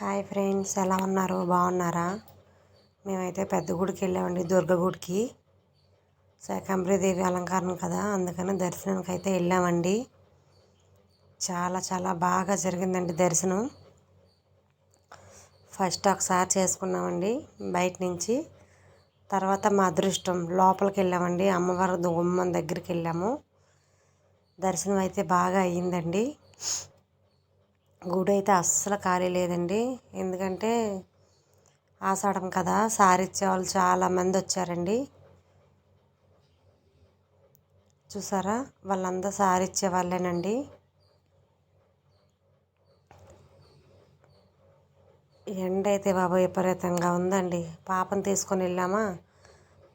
Hi friends ఎలా ఉన్నారు? బాగున్నారా? మేమైతే పెద్ద గుడికి వెళ్ళామండి దుర్గ గుడికి. శాకంబరీదేవి అలంకారం కదా అందుకని దర్శనానికి అయితే వెళ్ళామండి. చాలా చాలా బాగా జరిగిందండి దర్శనం. ఫస్ట్ ఒకసారి చేసుకున్నామండి బయట నుంచి. తర్వాత మా అదృష్టం లోపలికి వెళ్ళామండి అమ్మవారి గుమ్మం దగ్గరికి వెళ్ళాము. దర్శనం అయితే బాగా అయ్యిందండి. గుడి అయితే అస్సలు ఖాళీ లేదండి. ఎందుకంటే ఆషాఢం కదా సారీ ఇచ్చే వాళ్ళు చాలామంది వచ్చారండి. చూసారా? వాళ్ళందరూ సారీ ఇచ్చే వాళ్ళేనండి. ఎండ అయితే బాబా విపరీతంగా ఉందండి. పాపను తీసుకొని వెళ్ళామా?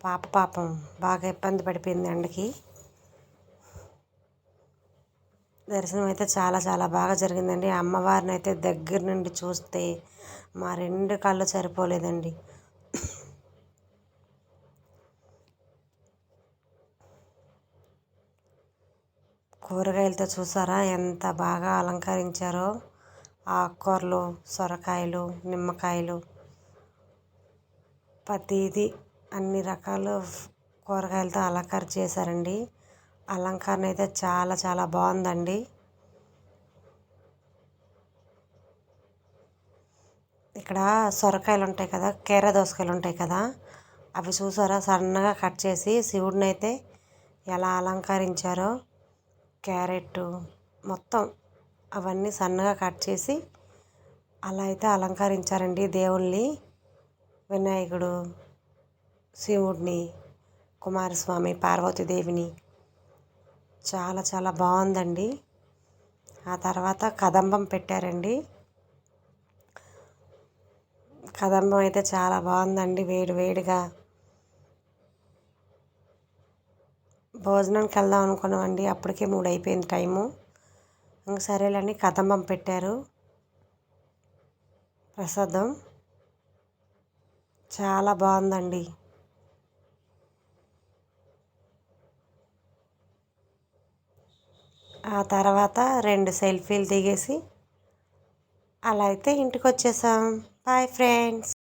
పాప పాపం బాగా ఇబ్బంది పడిపోయింది ఎండకి. దర్శనం అయితే చాలా చాలా బాగా జరిగిందండి. అమ్మవారిని అయితే దగ్గర నుండి చూస్తే మా రెండు కళ్ళు సరిపోలేదండి. కూరగాయలతో చూసారా ఎంత బాగా అలంకరించారో. ఆకుకూరలు సొరకాయలు నిమ్మకాయలు. ప్రతిదీ అన్ని రకాల కూరగాయలతో అలంకారం చేశారండి. అలంకరణ అయితే చాలా చాలా బాగుందండి. ఇక్కడ సొరకాయలు ఉంటాయి కదా కేర దోసకాయలు ఉంటాయి కదా అవి చూసారా? సన్నగా కట్ చేసి శివుడిని అయితే ఎలా అలంకరించారో క్యారెట్ మొత్తం అవన్నీ సన్నగా కట్ చేసి అలా అయితే అలంకరించారండి దేవుణ్ణి వినాయకుడు శివుడిని కుమారస్వామి పార్వతీదేవిని. చాలా చాలా బాగుందండి. ఆ తర్వాత కదంబం పెట్టారండి. కదంబం అయితే చాలా బాగుందండి వేడి వేడిగా. భోజనానికి వెళ్దాం అనుకున్నామండి అప్పటికే మూడు అయిపోయింది టైము. ఇంక సరేలేండి కదంబం పెట్టారు. ప్రసాదం. చాలా బాగుందండి. ఆ తర్వాత రెండు సెల్ఫీలు దిగేసి అలా అయితే ఇంటికి వచ్చేసాం బాయ్ ఫ్రెండ్స్.